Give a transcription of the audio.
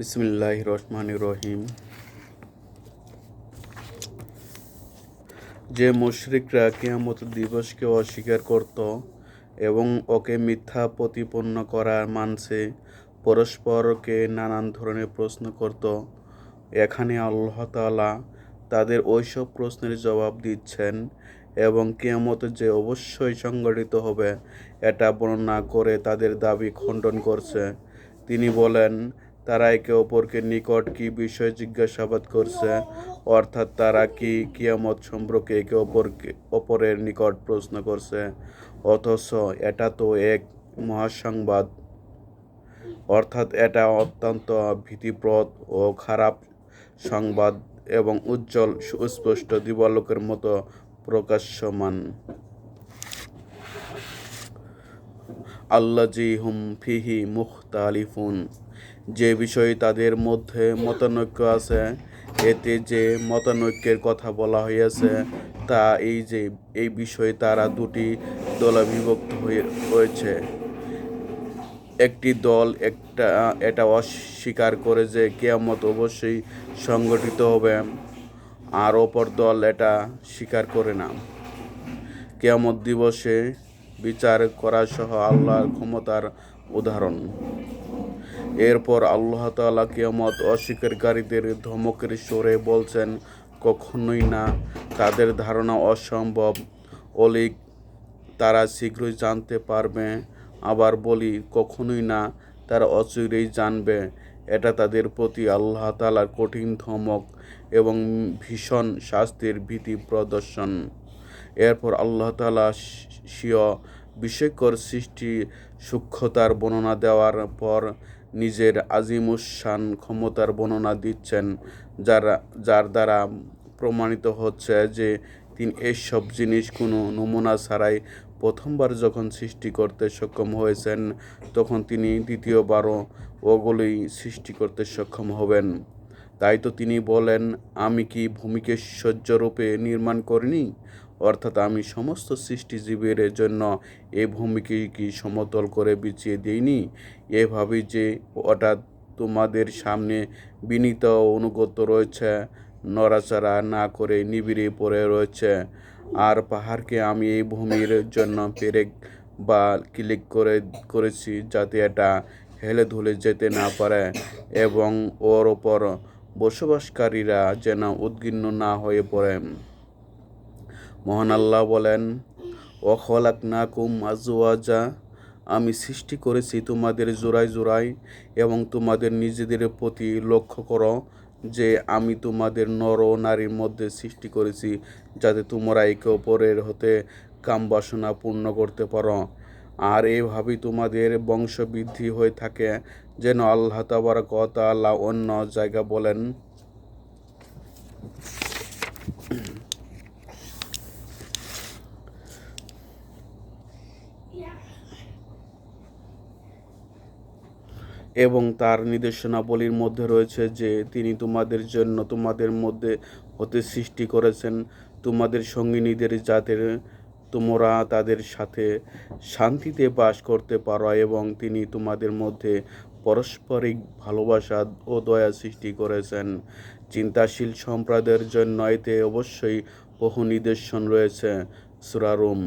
বিসমিল্লাহ রহমান রহিম যে মুশরিকরা কেয়ামত দিবসকে অস্বীকার করত এবং ওকে মিথ্যা প্রতিপন্ন করার মানছে পরস্পরকে নানান ধরনের প্রশ্ন করত, এখানে আল্লাহ তাআলা তাদের ওইসব প্রশ্নের জবাব দিচ্ছেন এবং কেয়ামত যে অবশ্যই সংগঠিত হবে, এটা বর্ণনা করে তাদের দাবি খণ্ডন করছে। তিনি বলেন তারা একে অপরকে নিকট কি বিষয় জিজ্ঞাসাবাদ করছে? অর্থাৎ তারা কি কিয়ামত সম্পর্কে একে অপরকে, অপরের নিকট প্রশ্ন করছে? অথচ এটা তো এক মহাসংবাদ। অর্থাৎ এটা অত্যন্ত ভীতিপ্রদ ও খারাপ সংবাদ এবং উজ্জ্বল, সুস্পষ্ট দিবালোকের মতো প্রকাশ্যমান। আল্লাজি হুম ফিহি মুখতালিফুন। যে বিষয়ে তাদের মধ্যে মতানৈক্য আছে, এতে যে মতানৈক্যের কথা বলা হয়েছে তা এই যে, এই বিষয়ে তারা দুটি দলে বিভক্ত হয়ে, হয়েছে। একটি দল একটা, এটা অস্বীকার করে যে কেয়ামত অবশ্যই সংগঠিত হবে, আর অপর দল এটা স্বীকার করে না। কেয়ামত দিবসে বিচার করা সহ আল্লাহর ক্ষমতার উদাহরণ। এরপর আল্লাহ তাআলা কিয়ামত অস্বীকারীদের ধমকের সরে বলছেন, কখনোই না, তাদের ধারণা অসম্ভব। অলিক, তারা শীঘ্রই জানতে পারবে। আবার বলি, কখনোই না, তারা অচিরেই জানবে। এটা তাদের প্রতি আল্লাহ তাআলার কঠিন ধমক এবং ভীষণ শাস্তির ভীতি প্রদর্শন। এরপর আল্লাহ তাআলা স্বীয় বিস্ময়কর সৃষ্টি সূক্ষ্মতার বর্ণনা দেওয়ার পর নিজের আজিমুসান ক্ষমতার বর্ণনা দিচ্ছেন, যারা, যার দ্বারা প্রমাণিত হচ্ছে যে তিনি এসব জিনিস কোনো নমুনা ছাড়াই প্রথমবার যখন সৃষ্টি করতে সক্ষম হয়েছেন, তখন তিনি দ্বিতীয়বারও ওগুলোই সৃষ্টি করতে সক্ষম হবেন। তাই তো তিনি বলেন, আমি কি ভূমিকে সহ্যরূপে নির্মাণ করিনি? অর্থাৎ আমি সমস্ত সৃষ্টিজীবের জন্য এই ভূমিকে কি সমতল করে বিছিয়ে দিইনি? এভাবে যে ওটা তোমাদের সামনে বিনীত অনুগত রয়েছে, নড়াচড়া না করে নিবিড়ে পড়ে রয়েছে, আর পাহাড়কে আমি এই ভূমির জন্য পেরেক বা ক্লিক করে, করেছি যাতে এটা হেলে ধুলে যেতে না পারে এবং ওর ওপর বসবাসকারীরা যেন উদ্গিন্ন না হয়ে পড়ে। মহান আল্লাহ বলেন অখলাক না কুম আমি সৃষ্টি করেছি তোমাদের জোড়ায় জোড়ায় এবং তোমাদের নিজেদের প্রতি লক্ষ্য করো যে আমি তোমাদের নর ও নারীর মধ্যে সৃষ্টি করেছি, যাতে তোমরা একে অপরের হতে কাম বাসনা পূর্ণ করতে পারো। আর এভাবেই তোমাদের বংশবৃদ্ধি হয়ে থাকে। যেন আল্লাহ তাবার কথা আল্লাহ অন্য জায়গা বলেন এবং তার নির্দেশনাবলীর মধ্যে রয়েছে যে তিনি তোমাদের জন্য তোমাদের মধ্যে হতে সৃষ্টি করেছেন তোমাদের সঙ্গিনীদের যাতে তোমরা তাদের সাথে শান্তিতে বাস করতে পারো এবং তিনি তোমাদের মধ্যে পারস্পরিক ভালোবাসা ও দয়া সৃষ্টি করেছেন। চিন্তাশীল সম্প্রদায়ের জন্য এতে অবশ্যই বহু নিদর্শন রয়েছে। সুরারুম